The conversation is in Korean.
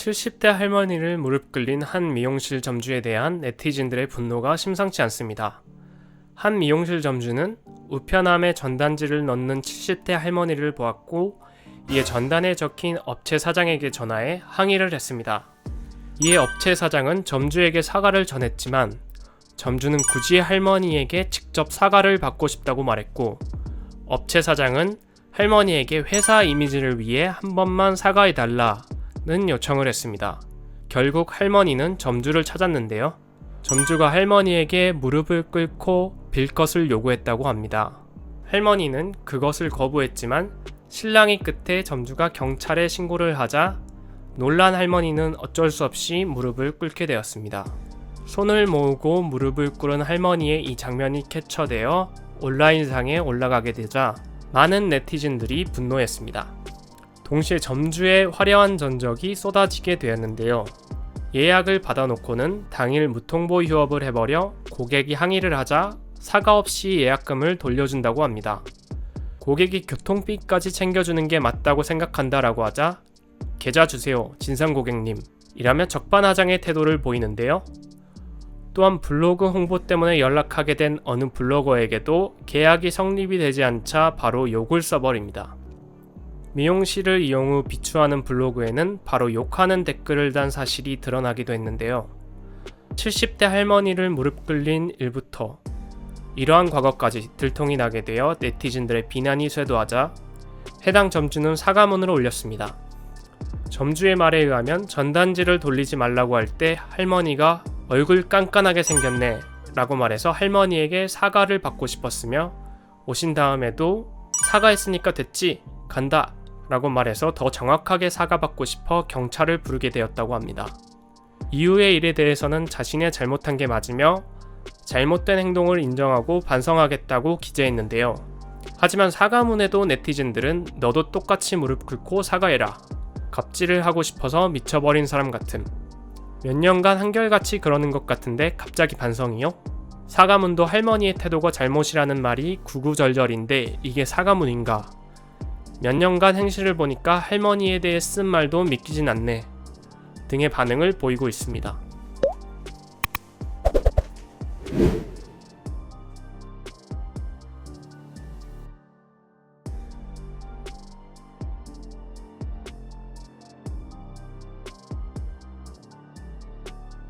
70대 할머니를 무릎 꿇린 한 미용실 점주에 대한 네티즌들의 분노가 심상치 않습니다. 한 미용실 점주는 우편함에 전단지를 넣는 70대 할머니를 보았고 이에 전단에 적힌 업체 사장에게 전화해 항의를 했습니다. 이에 업체 사장은 점주에게 사과를 전했지만 점주는 굳이 할머니에게 직접 사과를 받고 싶다고 말했고 업체 사장은 할머니에게 회사 이미지를 위해 한 번만 사과해 달라 는 요청을 했습니다. 결국 할머니는 점주를 찾았는데요. 점주가 할머니에게 무릎을 꿇고 빌 것을 요구했다고 합니다. 할머니는 그것을 거부했지만 신랑이 끝에 점주가 경찰에 신고를 하자 놀란 할머니는 어쩔 수 없이 무릎을 꿇게 되었습니다. 손을 모으고 무릎을 꿇은 할머니의 이 장면이 캡처되어 온라인상에 올라가게 되자 많은 네티즌들이 분노했습니다. 동시에 점주의 화려한 전적이 쏟아지게 되었는데요. 예약을 받아놓고는 당일 무통보 휴업을 해버려 고객이 항의를 하자 사과 없이 예약금을 돌려준다고 합니다. 고객이 교통비까지 챙겨주는 게 맞다고 생각한다라고 하자 계좌 주세요 진상 고객님 이라며 적반하장의 태도를 보이는데요. 또한 블로그 홍보 때문에 연락하게 된 어느 블로거에게도 계약이 성립이 되지 않자 바로 욕을 써버립니다. 미용실을 이용 후 비추하는 블로그에는 바로 욕하는 댓글을 단 사실이 드러나기도 했는데요. 70대 할머니를 무릎 꿇린 일부터 이러한 과거까지 들통이 나게 되어 네티즌들의 비난이 쇄도하자 해당 점주는 사과문을 올렸습니다. 점주의 말에 의하면 전단지를 돌리지 말라고 할 때 할머니가 얼굴 깐깐하게 생겼네 라고 말해서 할머니에게 사과를 받고 싶었으며 오신 다음에도 사과했으니까 됐지 간다 라고 말해서 더 정확하게 사과받고 싶어 경찰을 부르게 되었다고 합니다. 이후의 일에 대해서는 자신의 잘못한 게 맞으며 잘못된 행동을 인정하고 반성하겠다고 기재했는데요. 하지만 사과문에도 네티즌들은 너도 똑같이 무릎 꿇고 사과해라. 갑질을 하고 싶어서 미쳐버린 사람 같음. 몇 년간 한결같이 그러는 것 같은데 갑자기 반성이요? 사과문도 할머니의 태도가 잘못이라는 말이 구구절절인데 이게 사과문인가? 몇 년간 행실을 보니까 할머니에 대해 쓴 말도 믿기진 않네. 등의 반응을 보이고 있습니다.